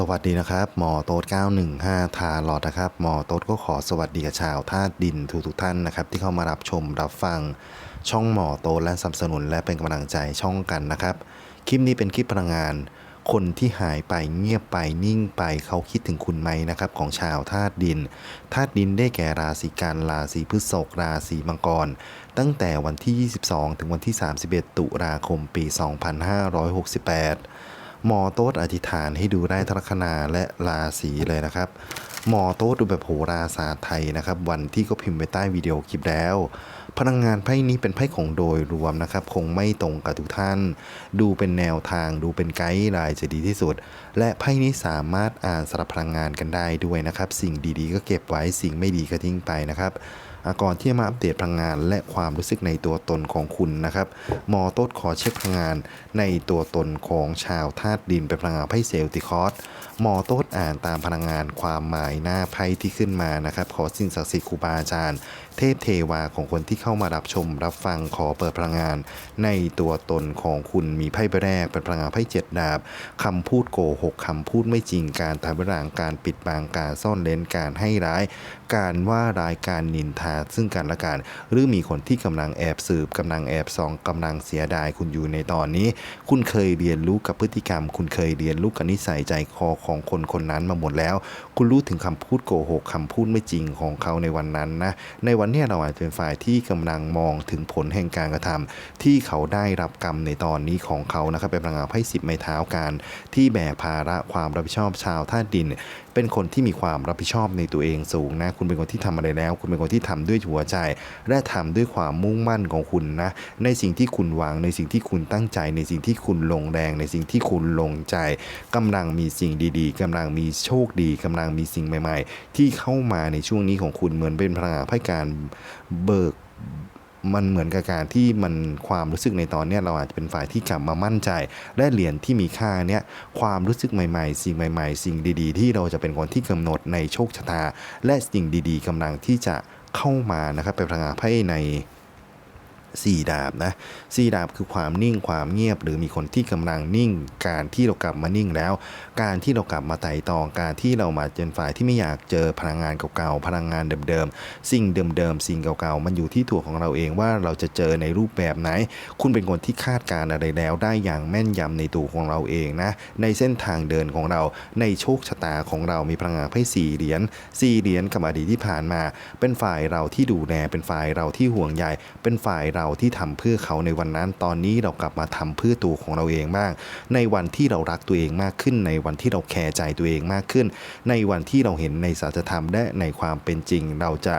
สวัสดีนะครับ หมอโต๊ด915 ทาหลอดนะครับ หมอโต๊ดก็ขอสวัสดีกับชาวธาตุดินทุกทุกท่านนะครับ ที่เข้ามารับชมรับฟัง ช่องหมอโต๊ดและสนับสนุนและเป็นกำลังใจช่องกันนะครับ คลิปนี้เป็นคลิปพลังงาน คนที่หายไปเงียบไปนิ่งไปเขาคิดถึงคุณไหมนะครับ ของชาวธาตุดินธาตุดินได้แก่ราศีกันราศีพฤษภราศีมังกร ตั้งแต่วันที่ 22 ถึงวันที่ 31 ตุลาคมปี 2568 หมอโต๊ดอธิษฐานให้ดูได้ทัคนาและราศีเลยนะครับ หมอโต๊ดดูแบบโหราศาสตร์ไทยนะครับ วันที่ก็พิมพ์ไว้ใต้วิดีโอคลิปแล้ว พลังงานไพ่นี้เป็นไพ่ของโดยรวมนะครับ คงไม่ตรงกับทุกท่าน ดูเป็นแนวทางดูเป็นไกด์ไลน์จะดีที่สุด และไพ่นี้สามารถอ่านสลับพลังงานกันได้ด้วยนะครับ สิ่งดีๆ ก็เก็บไว้สิ่งไม่ดีก็ทิ้งไปนะครับ ก่อนที่จะมาอัปเดตพลังงาน และความรู้สึกในตัวตนของคุณนะครับหมอโต้ขอเช็คพลังงานในตัวตนของชาวธาตุดินเป็นพลังงานไพ่เซลติคอสหมอโต้อ่านตามพลังงานความหมายหน้าไพ่ที่ขึ้นมานะครับ ขอสิ่งศักดิ์สิทธิ์ครูบาอาจารย์ เทพเทวาของคนที่เข้ามารับชมรับฟังขอเปิดพลังงาน ในตัวตนของคุณมีไพ่ใบแรกเป็นพลังงานไพ่เจ็ดดาบคำพูดโกหกคำพูดไม่จริงการทำร่างการปิดบังการซ่อนเลนการให้ร้าย การว่าร้ายการนินทาซึ่งกันและกันหรือมีคนที่กำลังแอบสืบกำลังแอบส่องกำลังเสียดายคุณอยู่ในตอนนี้ คุณเคยเรียนรู้กับพฤติกรรม คุณเคยเรียนรู้กับนิสัยใจคอของคนคนนั้นมาหมดแล้ว คุณรู้ถึงคำพูดโกหกคำพูดไม่จริงของเขาในวันนั้นนะในวันเนี้ยเราอาจจะเป็นฝ่ายที่กำลังมองถึงผลแห่งการกระทำที่เขาได้รับกรรมในตอนนี้ของเขานะครับเป็นพลังงานไพ่สิบไม้เท้าการ ที่แบกภาระความรับผิดชอบชาวท่าดิน เป็นคนที่มีความรับผิดชอบในตัวเองสูงนะ คุณเป็นคนที่ทำอะไรแล้ว คุณเป็นคนที่ทำด้วยหัวใจ และทำด้วยความมุ่งมั่นของคุณนะ ในสิ่งที่คุณหวัง ในสิ่งที่คุณตั้งใจ ในสิ่งที่คุณลงแรง ในสิ่งที่คุณลงใจกำลังมีสิ่งดีๆกำลังมีโชคดีกำลังมีสิ่งใหม่ ๆ ที่เข้ามาในช่วงนี้ของคุณเหมือนเป็นพลังงานให้การเบิก มันเหมือนกับการที่มันความรู้สึกในตอนเนี้ยเราอาจจะเป็นฝ่ายที่กลับมามั่นใจ และเหรียญที่มีค่าเนี้ยความรู้สึกใหม่ๆ สิ่งใหม่ๆ สิ่งดีๆ ที่เราจะเป็นคนที่กำหนดในโชคชะตา และสิ่งดีๆกำลังที่จะเข้ามานะครับเป็นพลังงานไพ่ใน สี่ดาบนะสี่ดาบคือความนิ่งความเงียบ หรือมีคนที่กำลังนิ่ง การที่เรากลับมานิ่งแล้ว การที่เรากลับมาไต่ตองการที่เรามาเป็นฝ่ายที่ไม่อยากเจอพลังงานเก่าๆพลังงานเดิมๆสิ่งเดิมๆสิ่งเก่าๆมันอยู่ที่ตัวของเราเองว่าเราจะเจอในรูปแบบไหน คุณเป็นคนที่คาดการณ์อะไรแล้ว ได้อย่างแม่นยำในตัวของเราเองนะในเส้นทางเดินของเราในโชคชะตาของเรามีพลังงานไพ่สี่เหรียญสี่เหรียญกับอดีตที่ผ่านมา เป็นฝ่ายเราที่ดูแลเป็นฝ่ายเราที่ห่วงใยเป็นฝ่ายเราที่ทำเพื่อเขาในวันนั้น ตอนนี้เรากลับมาทำเพื่อตัวของเราเองบ้าง ในวันที่เรารักตัวเองมากขึ้น ในวันที่เราแคร์ใจตัวเองมากขึ้น ในวันที่เราเห็นในสัจธรรมและในความเป็นจริง เราจะ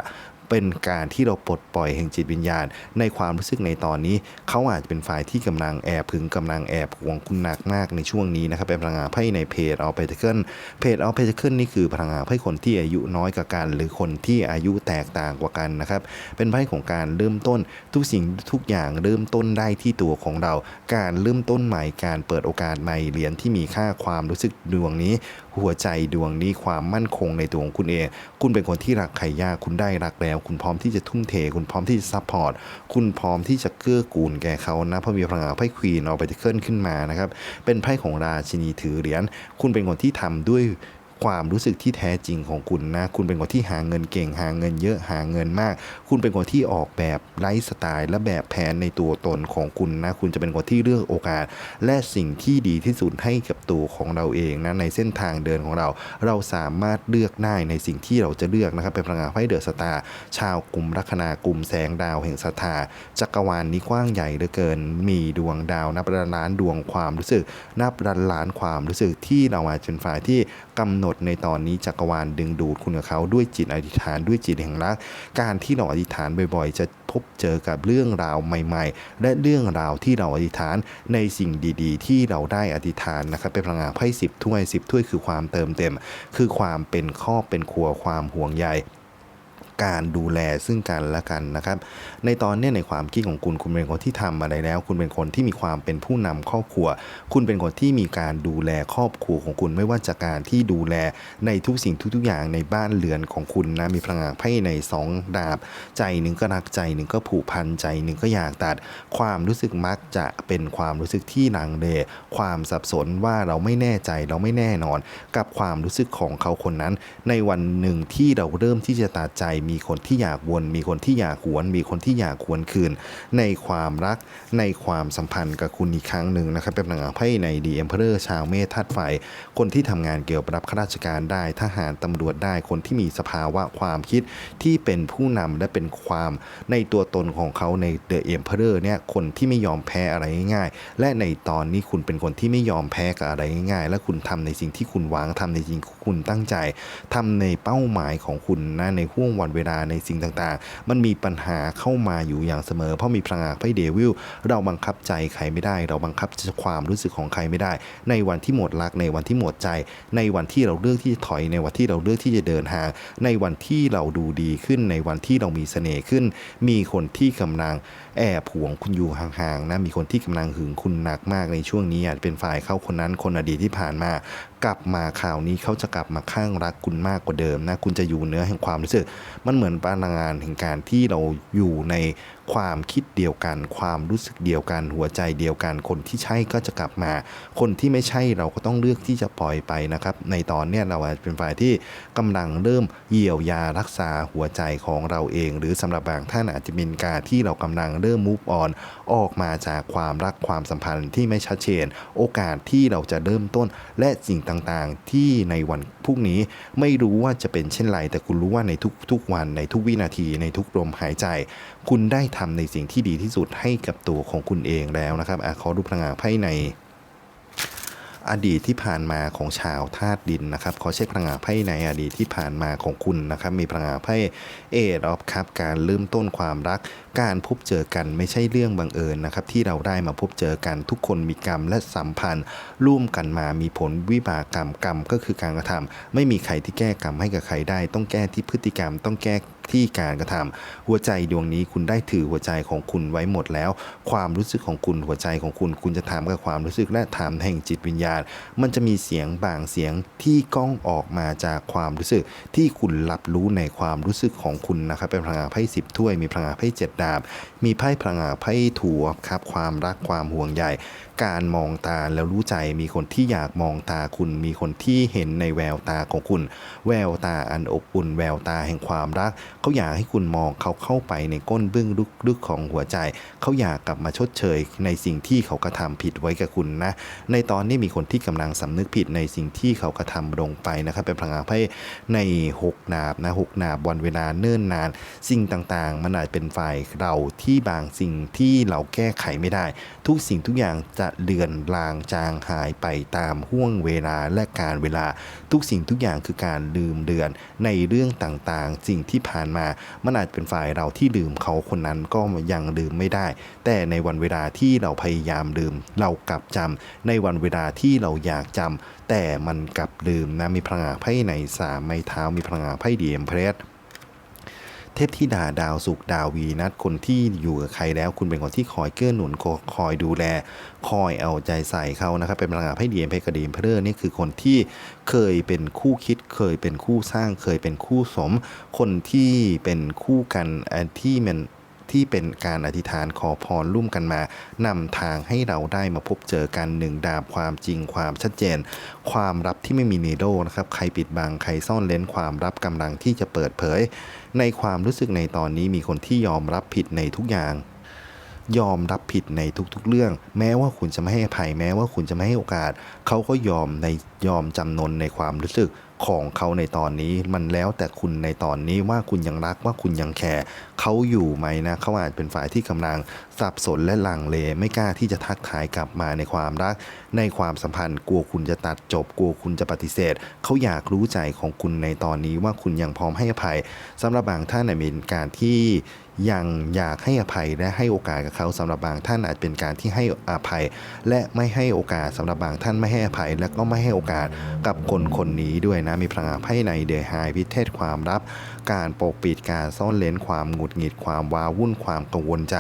เป็นการที่เราปลดปล่อยแห่งจิตวิญญาณ ในความรู้สึกในตอนนี้ เขาอาจจะเป็นฝ่ายที่กำลังแอบพึงกำลังแอบหวงคุณหนักมากในช่วงนี้นะครับเป็นพลังงานไพ่ในเพจเอาเพจเคิลเพจเอาเพจเคิลนี่คือพลังงานไพ่คนที่อายุน้อยกว่ากัน หรือคนที่อายุแตกต่างกว่ากันนะครับเป็นไพ่ของการเริ่มต้นทุกสิ่งทุกอย่างเริ่มต้นได้ที่ตัวของเรา การเริ่มต้นใหม่การเปิดโอกาสใหม่เหรียญที่มีค่าความรู้สึกดวงนี้ หัวใจดวงนี้ความมั่นคงในตัวของคุณเอง คุณเป็นคนที่รักใครยากคุณได้รักแล้วคุณพร้อมที่จะทุ่มเท คุณพร้อมที่จะซัพพอร์ต คุณพร้อมที่จะเกื้อกูลแก่เขานะ เพราะมีพลังงานไพ่ควีนเอาไปเคลื่อนขึ้นมานะครับ เป็นไพ่ของราชินีถือเหรียญ คุณเป็นคนที่ทำด้วย ความรู้สึกที่แท้จริงของคุณนะ คุณเป็นคนที่หาเงินเก่งหาเงินเยอะหาเงินมาก คุณเป็นคนที่ออกแบบไลฟ์สไตล์และแบบแผนในตัวตนของคุณนะ คุณจะเป็นคนที่เลือกโอกาส และสิ่งที่ดีที่สุดให้กับตัวของเราเองนะในเส้นทางเดินของเรา เราสามารถเลือกได้ในสิ่งที่เราจะเลือกนะครับเป็นพลังงานไพ่เดอะสตาร์ชาวกลุ่มลัคนากลุ่มแสงดาวแห่งศรัทธาจักรวาลนี้กว้างใหญ่เหลือเกิน มีดวงดาวนับล้านล้านดวงความรู้สึก นับล้านล้านความรู้สึกที่เราอาจเป็นฝ่ายที่กำหนดในตอนนี้จักรวาลดึงดูดคุณกับเขาด้วยจิตอธิษฐานด้วยจิตแห่งรัก การที่เราอธิษฐานบ่อยๆ จะพบเจอกับเรื่องราวใหม่ ๆ และเรื่องราวที่เราอธิษฐานในสิ่งดีๆ ที่เราได้อธิษฐานนะครับเป็นพลังงานไพ่สิบถ้วยสิบถ้วยคือความเติมเต็ม คือความเป็นครอบเป็นครัวความห่วงใย การดูแลซึ่งกันและกันนะครับ ในตอนนี้ในความคิดของคุณคุณเป็นคนที่ทำอะไรแล้ว คุณเป็นคนที่มีความเป็นผู้นำครอบครัว คุณเป็นคนที่มีการดูแลครอบครัวของคุณ ไม่ว่าจากการที่ดูแลในทุกสิ่งทุก ๆ อย่างในบ้านเรือนของคุณนะมีพลังงานไพ่ในสองดาบ ใจหนึ่งก็รักใจหนึ่งก็ผูกพันใจหนึ่งก็อยากตัด ความรู้สึกมักจะเป็นความรู้สึกที่ลังเลความสับสนว่าเราไม่แน่ใจเราไม่แน่นอน กับความรู้สึกของเขาคนนั้น ในวันหนึ่งที่เราเริ่มที่จะตัดใจมีคนที่อยากวน มีคนที่อยากหวน มีคนที่อยากหวนคืน ในความรักในความสัมพันธ์กับคุณอีกครั้งหนึ่งนะครับ เป็นพลังไพ่ในดีเอ็มเพอร์ชาวเมธาตุไฟ คนที่ทำงานเกี่ยวกับรับข้าราชการได้ทหารตำรวจได้คนที่มีสภาวะความคิดที่เป็นผู้นำและเป็นความในตัวตนของเขาในเดอะเอ็มเพอร์เนี่ยคนที่ไม่ยอมแพ้อะไรง่ายๆ และในตอนนี้คุณเป็นคนที่ไม่ยอมแพ้กับอะไรง่ายๆ และคุณทำในสิ่งที่คุณหวางทำในสิ่งที่คุณตั้งใจทำในเป้าหมายของคุณนะในห่วงวันเวลาในสิ่งต่างๆ มันมีปัญหาเข้ามาอยู่อย่างเสมอ เพราะมีพลังงานไพ่เดวิลเราบังคับใจใครไม่ได้ เราบังคับความรู้สึกของใครไม่ได้ ในวันที่หมดรักในวันที่หมดใจ ในวันที่เราเลือกที่จะถอยในวันที่เราเลือกที่จะเดินห่างในวันที่เราดูดีขึ้นในวันที่เรามีเสน่ห์ขึ้น มีคนที่กำลังแอบหวงคุณอยู่ห่างๆนะมีคนที่กำลังหึงคุณหนักมากในช่วงนี้อาจเป็นฝ่ายเขาคนนั้นคนอดีตที่ผ่านมากลับมาข่าวนี้เขาจะกลับมาข้างรักคุณมากกว่าเดิมนะ คุณจะอยู่เนื้อแห่งความรู้สึก มันเหมือนพลังงานแห่งการที่เราอยู่ใน ความคิดเดียวกัน ความรู้สึกเดียวกัน หัวใจเดียวกัน คนที่ใช่ก็จะกลับมา คนที่ไม่ใช่เราก็ต้องเลือกที่จะปล่อยไปนะครับ ในตอนเนี้ยเราอาจจะเป็นฝ่ายที่กำลังเริ่มเยียวยารักษาหัวใจของเราเอง หรือสำหรับบางท่านอาจจะเป็นการที่เรากำลังเริ่ม move on ออกมาจากความรักความสัมพันธ์ที่ไม่ชัดเจน โอกาสที่เราจะเริ่มต้นและสิ่งต่างๆ ที่ในวันพรุ่งนี้ไม่รู้ว่าจะเป็นเช่นไรแต่คุณรู้ว่าในทุกๆวันในทุกวินาทีในทุกลมหายใจ คุณได้ททำในสิ่งที่ดีที่สุดให้กับตัวของคุณเองแล้วนะครับอขอดูพลังงานไพ่ในอดีตที่ผ่านมาของชาวธาตุดินนะครับ ขอเช็คพลังงานไพ่ในอดีตที่ผ่านมาของคุณนะครับ มีพลังงานไพ่เอรอบครับ การเริ่มต้นความรัก การพบเจอกันไม่ใช่เรื่องบังเอิญนะครับ ที่เราได้มาพบเจอกันทุกคนมีกรรมและสัมพันธ์ ร่วมกันมามีผลวิบากกรรมกรรมก็คือการกระทำไม่มีใครที่แก้กรรมให้กับใครได้ ต้องแก้ที่พฤติกรรมต้องแก้ ที่การกระทำหัวใจดวงนี้คุณได้ถือหัวใจของคุณไว้หมดแล้ว ความรู้สึกของคุณหัวใจของคุณ คุณจะถามกับความรู้สึกและถามแห่งจิตวิญญาณ มันจะมีเสียงบางเสียงที่ก้องออกมาจากความรู้สึก ที่คุณรับรู้ในความรู้สึกของคุณนะครับเป็นพลังงานไพ่สิบถ้วยมีพลังงานไพ่เจ็ดดาบ มีไพ่พลังงานไพ่ถั่วครับความรักความห่วงใย การมองตาแล้วรู้ใจมีคนที่อยากมองตาคุณ มีคนที่เห็นในแววตาของคุณ แววตาอันอบอุ่น แววตาแห่งความรัก เขาอยากให้คุณมองเขาเข้าไปในก้นเบื้องลึกๆของหัวใจ เขาอยากกลับมาชดเชยในสิ่งที่เขากระทำผิดไว้กับคุณนะ ในตอนนี้มีคนที่กำลังสำนึกผิดในสิ่งที่เขากระทำลงไปนะครับเป็นพลังงานไพ่ในหกนาบนะหกนาบวันเวลาเนิ่นนาน สิ่งต่างๆ มันอาจเป็นฝ่ายเราที่บางสิ่งที่เราแก้ไขไม่ได้ ทุกสิ่งทุกอย่างจะเลือนลางจางหายไปตามห่วงเวลาและการเวลาทุกสิ่งทุกอย่างคือการลืมเลือนในเรื่องต่างๆสิ่งที่ผ่านมามันอาจเป็นฝ่ายเราที่ลืมเขาคนนั้นก็ยังลืมไม่ได้ แต่ในวันเวลาที่เราพยายามลืม เรากลับจำในวันเวลาที่เราอยากจำแต่มันกลับลืมนะมีพลังงานไพ่ในสามไม้เท้ามีพลังงานไพ่ดีเอ็มเพรส เทพธิดาดาวสุกดาววีนัดคนที่อยู่กับใครแล้ว คุณเป็นคนที่คอยเกื้อหนุนคอยดูแล คอยเอาใจใส่เขานะครับเป็นพลังงานให้เดีเอ็มเพกระดีมเพลอร์นี่คือคนที่เคยเป็นคู่คิด เคยเป็นคู่สร้าง เคยเป็นคู่สม คนที่เป็นคู่กันอันที่มัน ที่เป็นการอธิษฐานขอพรร่วมกันมานำทางให้เราได้มาพบเจอกันหนึ่งดาบความจริงความชัดเจน ความลับที่ไม่มีนีโดนะครับ ใครปิดบังใครซ่อนเลนความลับกำลังที่จะเปิดเผย ในความรู้สึกในตอนนี้มีคนที่ยอมรับผิดในทุกอย่างยอมรับผิดในทุกๆเรื่อง แม้ว่าคุณจะไม่ให้ภัยแม้ว่าคุณจะไม่ให้โอกาส เขาก็ยอมในยอมจำนนในความรู้สึก ของเขาในตอนนี้ มันแล้วแต่คุณในตอนนี้ว่าคุณยังรักว่าคุณยังแคร์เขาอยู่ไหมนะเขาอาจเป็นฝ่ายที่กำลังสับสนและลังเล ไม่กล้าที่จะทักทายกลับมาในความรัก ในความสัมพันธ์ กลัวคุณจะตัดจบ กลัวคุณจะปฏิเสธ เขาอยากรู้ใจของคุณในตอนนี้ว่าคุณยังพร้อมให้อภัยสำหรับบางท่านอาจเป็นการที่ ยังอยากให้อภัยและให้โอกาสกับเขาสำหรับบางท่านอาจเป็นการที่ให้อภัย และไม่ให้โอกาสสำหรับบางท่านไม่ให้อภัย และก็ไม่ให้โอกาสกับคนคนนี้ด้วยนะมีพลังงานไพ่ในเดไฮพิเทศความลับ การปกปิดการซ่อนเลนความหงุดหงิดความว้าวุ่นความกังวลใจ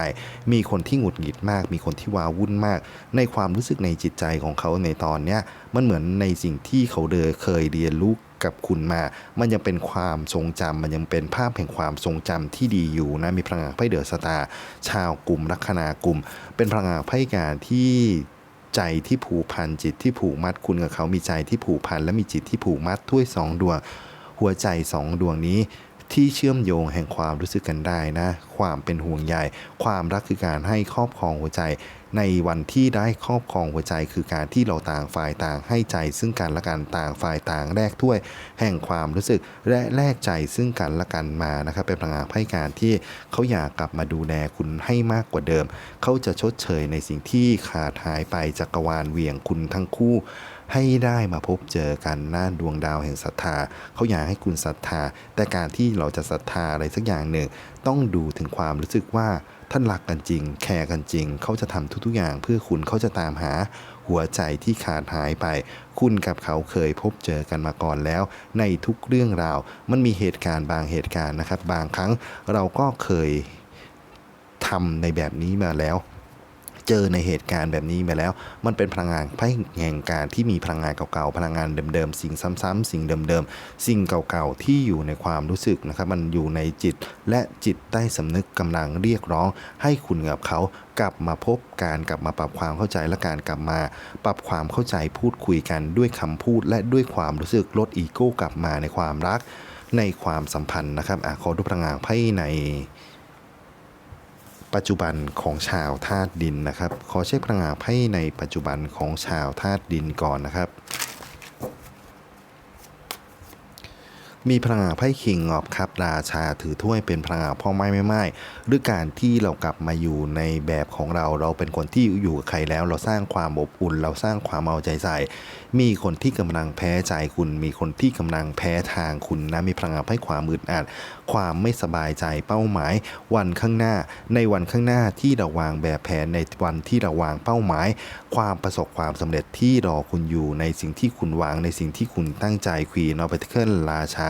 มีคนที่หงุดหงิดมาก มีคนที่ว้าวุ่นมาก ในความรู้สึกในจิตใจของเขาในตอนเนี้ยมันเหมือนในสิ่งที่เขาเดเคยเรียนรู้ กับคุณมา มันยังเป็นความทรงจำมันยังเป็นภาพแห่งความทรงจำที่ดีอยู่นะ มีพลังงานไพ่เดือดสตาชาวกลุ่มลัคนากลุ่ม เป็นพลังงานไพ่การที่ใจที่ผูกพันจิตที่ผูกมัดคุณกับเขามีใจที่ผูกพันและมีจิตที่ผูกมัดด้วยสองดวง หัวใจสองดวงนี้ที่เชื่อมโยงแห่งความรู้สึกกันได้นะ ความเป็นห่วงใย ความรักคือการให้ครอบครองหัวใจในวันที่ได้ครอบครองหัวใจคือการที่เราต่างฝ่ายต่างให้ใจ ซึ่งกันและกันต่างฝ่ายต่างแลกถ้วย แห่งความรู้สึกและแลกใจซึ่งกันและกันมานะครับเป็นพลังงานไพ่การที่เขาอยากกลับมาดูแลคุณให้มากกว่าเดิม เขาจะชดเชยในสิ่งที่ขาดหายไปจักรวาลเวียงคุณทั้งคู่ให้ได้มาพบเจอกันหน้าดวงดาวแห่งศรัทธา เขาอยากให้คุณศรัทธา แต่การที่เราจะศรัทธาอะไรสักอย่างหนึ่งต้องดูถึงความรู้สึกว่าท่านรักกันจริง แคร์กันจริง เขาจะทำทุก ๆ อย่าง เพื่อคุณเขาจะตามหาหัวใจที่ขาดหายไป คุณกับเขาเคยพบเจอกันมาก่อนแล้ว ในทุกเรื่องราว มันมีเหตุการณ์บางเหตุการณ์นะครับ บางครั้งเราก็เคยทำในแบบนี้มาแล้ว เจอในเหตุการณ์แบบนี้มาแล้ว มันเป็นพลังงานไพ่แห่งการที่มีพลังงานเก่าๆ พลังงานเดิมๆ สิ่งซ้ำๆสิ่งเดิมๆ สิ่งเก่าๆ ที่อยู่ในความรู้สึกนะครับ มันอยู่ในจิตและจิตใต้สำนึกกำลังเรียกร้อง ให้คุณกับเขากลับมาพบการกลับมาปรับความเข้าใจและการกลับมา ปรับความเข้าใจพูดคุยกันด้วยคำพูด และด้วยความรู้สึกลดอีโก้กลับมาในความรัก ในความสัมพันธ์นะครับอขอดูพลังงานไพ่ใน ปัจจุบันของชาวธาตุดินนะครับ ขอเช็คพลังงานไพ่ในปัจจุบันของชาวธาตุดินก่อนนะครับ มีพลังงานไพ่คิงออฟครับราชาถือถ้วยเป็นพลังงานพ่อไม้ไม่ไม้หรือการที่เรากลับมาอยู่ในแบบของเราเราเป็นคนที่อยู่กับใครแล้ว เราสร้างความอบอุ่น เราสร้างความเอาใจใส่ มีคนที่กำลังแพ้ใจคุณ มีคนที่กำลังแพ้ทางคุณนะมีพลังงานไพ่ความอึดอัดความไม่สบายใจเป้าหมาย วันข้างหน้า ในวันข้างหน้าที่เราวางแบบแผนในวันที่เราวางเป้าหมาย ความประสบความสำเร็จที่รอคุณอยู่ในสิ่งที่คุณวางในสิ่งที่คุณตั้งใจควีนอปเทเคิลราชา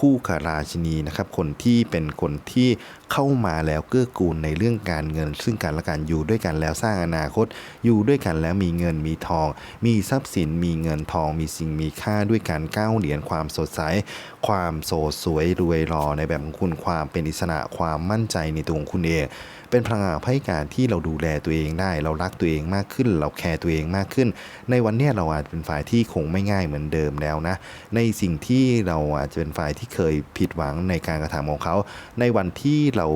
คู่กับราชินีนะครับคนที่เป็นคนที่เข้ามาแล้วเกื้อกูลในเรื่องการเงิน ซึ่งกันและกันอยู่ด้วยกันแล้วสร้างอนาคต อยู่ด้วยกันแล้วมีเงินมีทอง มีทรัพย์สินมีเงินทอง มีสิ่งมีค่าด้วยการก้าวเหรียญความสดใส ความโสดสวยรวยรอในแบบของคุณความเป็นอิสระความมั่นใจในตัวของคุณเอง เป็นพลังงานไพ่การที่เราดูแลตัวเองได้ เรารักตัวเองมากขึ้น เราแคร์ตัวเองมากขึ้น ในวันนี้เราอาจเป็นฝ่ายที่คงไม่ง่ายเหมือนเดิมแล้วนะในสิ่งที่เราอาจจะเป็นฝ่ายที่ที่เคยผิดหวังในการกระทำของเขา ในวันที่เรา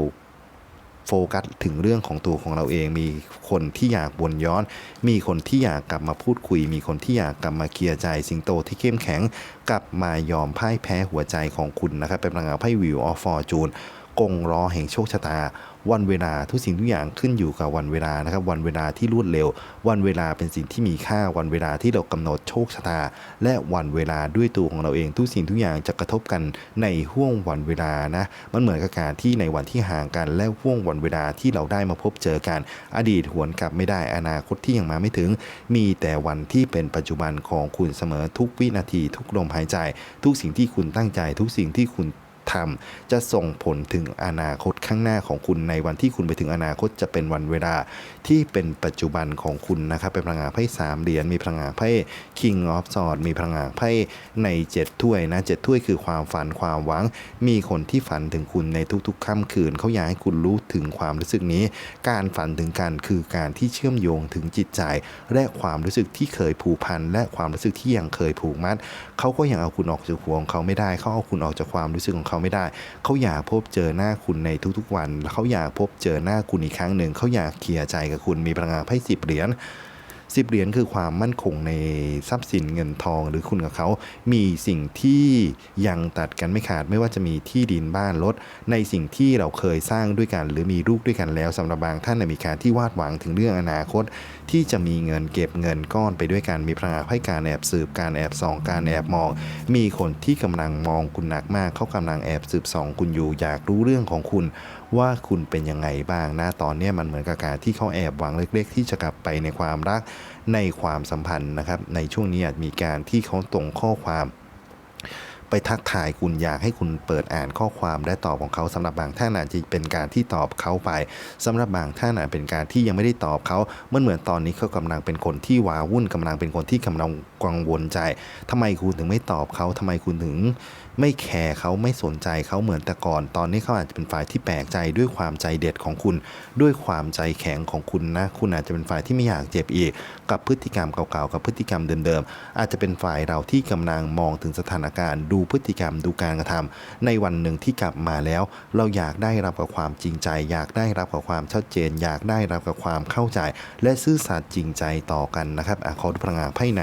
โฟกัสถึงเรื่องของตัวของเราเอง มีคนที่อยากวนย้อน มีคนที่อยากกลับมาพูดคุย มีคนที่อยากกลับมาเคลียร์ใจสิงโตที่เข้มแข็ง กลับมายอมพ่ายแพ้หัวใจของคุณนะครับเป็นพลังงานไพ่วิวออฟฟอร์จูนกงล้อแห่งโชคชะตา วันเวลาทุกสิ่งทุกอย่างขึ้นอยู่กับวันเวลานะครับ วันเวลาที่รวดเร็ว วันเวลาเป็นสิ่งที่มีค่าวันเวลาที่เรากำหนดโชคชะตา และวันเวลาด้วยตัวของเราเองทุกสิ่งทุกอย่างจะกระทบกันในห่วงวันเวลานะมันเหมือนกับการที่ในวันที่ห่างกันและห่วงวันเวลาที่เราได้มาพบเจอกัน อดีตหวนกลับไม่ได้อนาคตที่ยังมาไม่ถึง มีแต่วันที่เป็นปัจจุบันของคุณเสมอทุกวินาที ทุกลมหายใจ ทุกสิ่งที่คุณตั้งใจ ทุกสิ่งที่คุณ ทำจะส่งผลถึงอนาคตข้างหน้าของคุณในวันที่คุณไปถึงอนาคตจะเป็นวันเวลาที่เป็นปัจจุบันของคุณนะครับเป็นพลังงานไพ่สามเหรียญมีพลังงานไพ่ King of Swords มีพลังงานไพ่ในเจ็ดถ้วยนะเจ็ดถ้วยคือความฝันความหวัง มีคนที่ฝันถึงคุณในทุกๆค่ำคืนเขาอยากให้คุณรู้ถึงความรู้สึกนี้ การฝันถึงกันคือการที่เชื่อมโยงถึงจิตใจ และความรู้สึกที่เคยผูกพันและความรู้สึกที่ยังเคยผูกมัดเขาก็ยังเอาคุณออกจากหัวของเขาไม่ได้เขาเอาคุณออกจากความรู้สึกของเขาาไม่ได้ เขาอยากพบเจอหน้าคุณในทุกๆวัน เขาอยากพบเจอหน้าคุณอีกครั้งหนึ่ง เขาอยากเคลียร์ใจกับคุณมีพลังงานไพ่สิบเหรียญ สิบเหรียญคือความมั่นคงในทรัพย์สินเงินทองหรือคุณกับเขา มีสิ่งที่ยังตัดกันไม่ขาดไม่ว่าจะมีที่ดินบ้านรถในสิ่งที่เราเคยสร้างด้วยกัน หรือมีลูกด้วยกันแล้วสำหรับบางท่านมีการที่วาดหวังถึงเรื่องอนาคต ที่จะมีเงินเก็บเงินก้อนไปด้วยกันมีพลังให้การแอบสืบการแอบส่องการแอบมอง มีคนที่กำลังมองคุณหนักมากเขากำลังแอบสืบส่องคุณอยู่อยากรู้เรื่องของคุณ ว่าคุณเป็นยังไงบ้างนะตอนนี้มันเหมือนกับการที่เขาแอบหวังเล็ก ๆ ที่จะกลับไปในความรักในความสัมพันธ์นะครับ ในช่วงนี้อาจมีการที่เขาตรงข้อความไปทักทายคุณอยากให้คุณเปิดอ่านข้อความและตอบของเขาสำหรับบางท่านอาจจะเป็นการที่ตอบเขาไปสำหรับบางท่านอาจเป็นการที่ยังไม่ได้ตอบเขาเมันเหมือนตอนนี้เขากำลังเป็นคนที่ว้าวุ่นกำลังเป็นคนที่กำลังกังวลใจทำไมคุณถึงไม่ตอบเขาทำไมคุณถึง ไม่แคร์เขาไม่สนใจเขาเหมือนแต่ก่อน ตอนนี้เขาอาจจะเป็นฝ่ายที่แปลกใจด้วยความใจเด็ดของคุณ ด้วยความใจแข็งของคุณนะ คุณอาจจะเป็นฝ่ายที่ไม่อยากเจ็บอีก กับพฤติกรรมเก่าๆ กับพฤติกรรมเดิมๆ อาจจะเป็นฝ่ายเราที่กำลังมองถึงสถานการณ์ ดูพฤติกรรมดูการกระทำในวันหนึ่งที่กลับมาแล้ว เราอยากได้รับกับความจริงใจ อยากได้รับกับความชัดเจน อยากได้รับกับความเข้าใจ และซื่อสัตย์จริงใจต่อกันนะครับอขอดูพลังงานไพ่ใน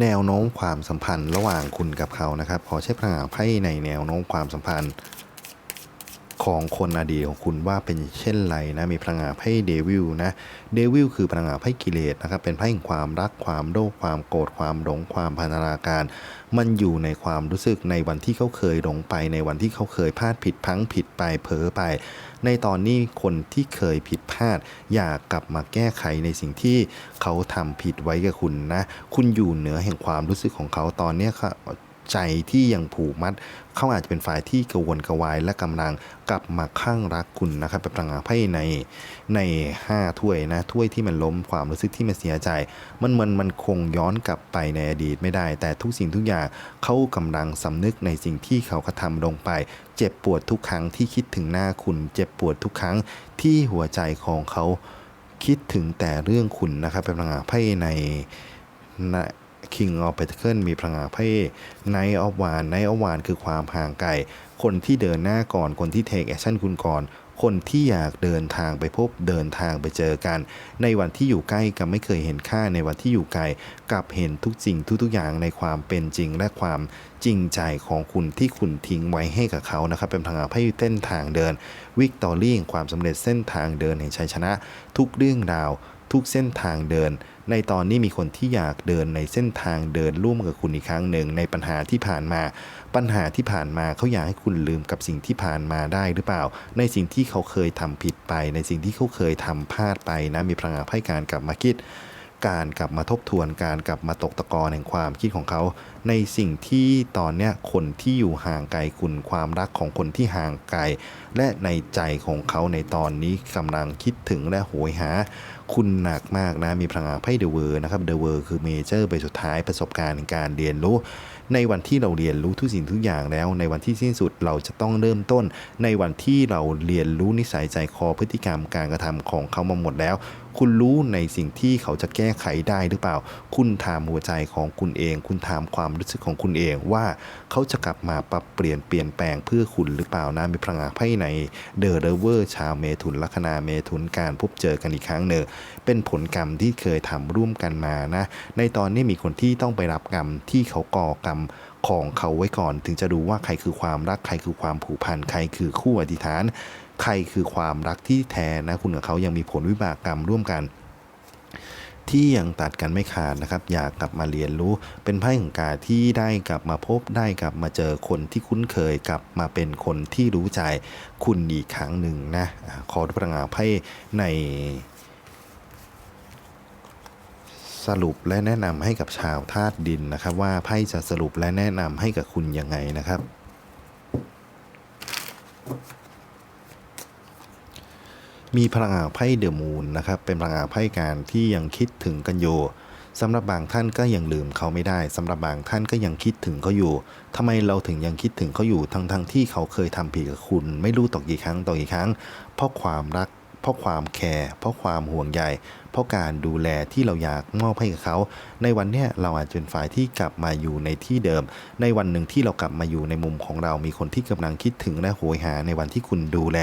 แนวโน้มความสัมพันธ์ระหว่างคุณกับเขานะครับ ขอใช้พลังงานไพ่ในแนวโน้มความสัมพันธ์ ของคนอดีตของคุณว่าเป็นเช่นไรนะ มีพลังงานไพ่เดวิลนะ เดวิลคือพลังงานไพ่กิเลสนะครับ เป็นไพ่แห่งความรักความโลภความโกรธความหลงความพันธนาการ มันอยู่ในความรู้สึกในวันที่เขาเคยหลงไปในวันที่เขาเคยพลาดผิดพังผิดไปเผลอไป ในตอนนี้คนที่เคยผิดพลาด อยากกลับมาแก้ไขในสิ่งที่เขาทำผิดไว้กับคุณนะ คุณอยู่เหนือแห่งความรู้สึกของเขาตอนนี้ค่ะ ใจที่ยังผูกมัด เขาอาจจะเป็นฝ่ายที่กระวนกระวายและกำลังกลับมาข้างรักคุณนะครับเป็นพลังงานไพ่ในใน 5 ถ้วยนะถ้วยที่มันล้มความรู้สึกที่มันเสียใจ มันมันมันคงย้อนกลับไปในอดีตไม่ได้ แต่ทุกสิ่งทุกอย่างเขากำลังสำนึกในสิ่งที่เขากระทำลงไป เจ็บปวดทุกครั้งที่คิดถึงหน้าคุณ เจ็บปวดทุกครั้งที่หัวใจของเขาคิดถึงแต่เรื่องคุณนะครับเป็นพลังงานไพ่ในน King of Pentacle มีพลังงานไพ่ Knight of Wands Knight of Wands คือความห่างไกล คนที่เดินหน้าก่อน คนที่ take action คุณก่อน คนที่อยากเดินทางไปพบเดินทางไปเจอกัน ในวันที่อยู่ใกล้กับไม่เคยเห็นค่าในวันที่อยู่ไกลกับเห็นทุกสิ่งทุกๆอย่างในความเป็นจริงและความจริงใจของคุณที่คุณทิ้งไว้ให้กับเขานะครับ เป็นพลังงานไพ่เส้นทางเดิน วิกตอรี่ความสำเร็จเส้นทางเดินแห่งชัยชนะ ทุกเรื่องราว ทุกเส้นทางเดิน ในตอนนี้มีคนที่อยากเดินในเส้นทางเดินร่วมกับคุณอีกครั้งหนึ่งในปัญหาที่ผ่านมา ปัญหาที่ผ่านมาเขาอยากให้คุณลืมกับสิ่งที่ผ่านมาได้หรือเปล่า ในสิ่งที่เขาเคยทำผิดไป ในสิ่งที่เขาเคยทำพลาดไปนะมีพลังงานให้การกลับมาคิด การกลับมาทบทวนการกลับมาตกตะกอนแห่งความคิดของเขา ในสิ่งที่ตอนเนี้ยคนที่อยู่ห่างไกลคุณความรักของคนที่ห่างไกลและในใจของเขาในตอนนี้กำลังคิดถึงและโหยหา คุณหนักมากนะ มีพลังงานไพ่เดอะเวอร์นะครับเดอะเวอร์คือเมเจอร์ไปสุดท้ายประสบการณ์ในการเรียนรู้ ในวันที่เราเรียนรู้ทุกสิ่งทุกอย่างแล้ว ในวันที่สิ้นสุดเราจะต้องเริ่มต้น ในวันที่เราเรียนรู้นิสัยใจคอพฤติกรรมการกระทำของเขามาหมดแล้ว คุณรู้ในสิ่งที่เขาจะแก้ไขได้หรือเปล่า คุณถามหัวใจของคุณเอง คุณถามความรู้สึกของคุณเองว่าเขาจะกลับมาปรับเปลี่ยนเปลี่ยนแปลงเพื่อคุณหรือเปล่านะมีพลังงานไพ่ในเดอะเรเวอร์ชาวเมถุนลัคนาเมถุนการพบเจอกันอีกครั้งหนึ่งเป็นผลกรรมที่เคยทำร่วมกันมานะในตอนนี้มีคนที่ต้องไปรับกรรมที่เขาก่อกรรมของเขาไว้ก่อน ถึงจะดูว่าใครคือความรักใครคือความผูกพันใครคือคู่อธิษฐาน ใครคือความรักที่แท้นะคุณกับเขายังมีผลวิบากกรรมร่วมกัน ที่ยังตัดกันไม่ขาดนะครับ อยากกลับมาเรียนรู้เป็นไพ่ของกาที่ได้กลับมาพบได้กลับมาเจอคนที่คุ้นเคยกลับมาเป็นคนที่รู้ใจคุณอีกครั้งหนึ่งนะอ่าขอพลังงานไพ่ในสรุปและแนะนำให้กับชาวธาตุดินนะครับ ว่าไพ่จะสรุปและแนะนำให้กับคุณยังไงนะครับ มีพลังงานไพ่เดอะมูนนะครับเป็นพลังงานไพ่การที่ยังคิดถึงกันอยู่สำหรับบางท่านก็ยังลืมเขาไม่ได้สำหรับบางท่านก็ยังคิดถึงเขาอยู่ทำไมเราถึงยังคิดถึงเขาอยู่ทั้งทั้งๆที่เขาเคยทำผิดกับคุณ ไม่รู้ต่อกี่ครั้งต่อกี่ครั้ง เพราะความรัก เพราะความแคร์เพราะความห่วงใย เพราะการดูแลที่เราอยากมอบให้กับเขา ในวันเนี้ยเราอาจจะเป็นฝ่ายที่กลับมาอยู่ในที่เดิม ในวันหนึ่งที่เรากลับมาอยู่ในมุมของเรา มีคนที่กำลังคิดถึงและโหยหาในวันที่คุณดูแล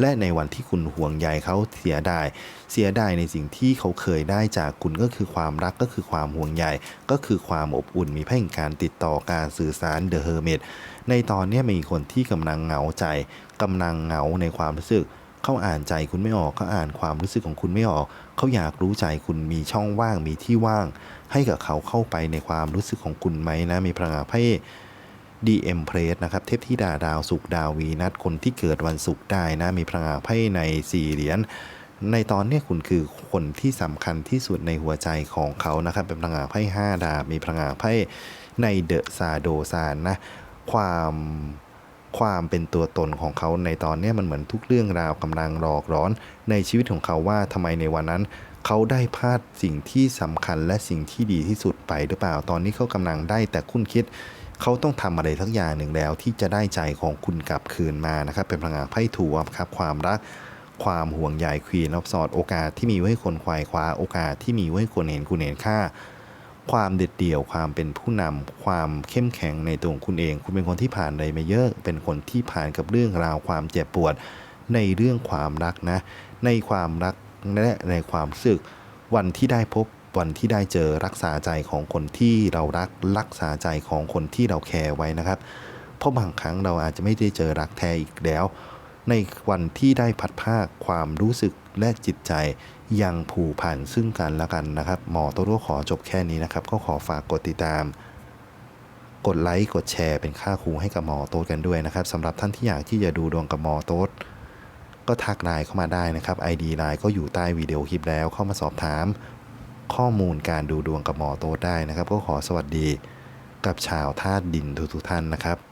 และในวันที่คุณห่วงใยเขาเสียดายเสียดายในสิ่งที่เขาเคยได้จากคุณก็คือความรักก็คือความห่วงใยก็คือความอบอุ่นมีแพ่งการติดต่อการสื่อสารเดอะเฮอร์เมตในตอนนี้มีคนที่กำลังเหงาใจกำลังเหงาในความรู้สึก เขาอ่านใจคุณไม่ออกเขาอ่านความรู้สึกของคุณไม่ออก เขาอยากรู้ใจคุณมีช่องว่างมีที่ว่าง ให้กับเขาเข้าไปในความรู้สึกของคุณไหมนะ มีพลังงานไพ่ DM p r e นะครับ เทพธิดาดาวสุกดาววีนัดคนที่เกิดวันศุกร์ได้นะ มีพลังงานไพ่ในสี่เหรียญในตอนนี้คุณคือคนที่สำคัญที่สุดในหัวใจของเขานะครับ เป็นพลังงานไพ่ห้าดาบมีพลังงานไพ่ในเดอะซาโดซานนะ ความ ความเป็นตัวตนของเขาในตอนนี้มันเหมือนทุกเรื่องราวกำลังหลอกร้อนในชีวิตของเขาว่าทำไมในวันนั้น เขาได้พลาดสิ่งที่สำคัญและสิ่งที่ดีที่สุดไปหรือเปล่า ตอนนี้เขากำลังได้แต่คุณคิด เขาต้องทำอะไรสักอย่างหนึ่งแล้ว ที่จะได้ใจของคุณกลับคืนมานะครับ เป็นพลังงานไพ่ถูกครับความรักความห่วงใยควีนออฟสอดโอกาสที่มีไว้ให้คนควายคว้าโอกาสที่มีไว้ให้คนเห็นคุณเห็นค่า ความเด็ดเดี่ยวความเป็นผู้นำความเข้มแข็งในตัวของคุณเอง คุณเป็นคนที่ผ่านอะไรมาเยอะ เป็นคนที่ผ่านกับเรื่องราวความเจ็บปวด ในเรื่องความรักนะ ในความรักและในความรู้สึก วันที่ได้พบวันที่ได้เจอรักษาใจของคนที่เรารักรักษาใจของคนที่เราแคร์ไว้นะครับ เพราะบางครั้งเราอาจจะไม่ได้เจอรักแท้อีกแล้ว ในวันที่ได้พัดภาคความรู้สึก และจิตใจยังผูกพันซึ่งกันและกันนะครับ หมอโตโร่ขอจบแค่นี้นะครับ ก็ขอฝากกดติดตาม กดไลค์กดแชร์เป็นค่าครูให้กับหมอโต๊ดกันด้วยนะครับสำหรับท่านที่อยากที่จะดูดวงกับหมอโต๊ดก็ทักไลน์เข้ามาได้นะครับ ID ไลน์ก็อยู่ใต้วิดีโอคลิปแล้วเข้ามาสอบถาม ข้อมูลการดูดวงกับหมอโต๊ดได้นะครับ ก็ขอสวัสดีกับชาวธาตุดินทุกๆท่านนะครับ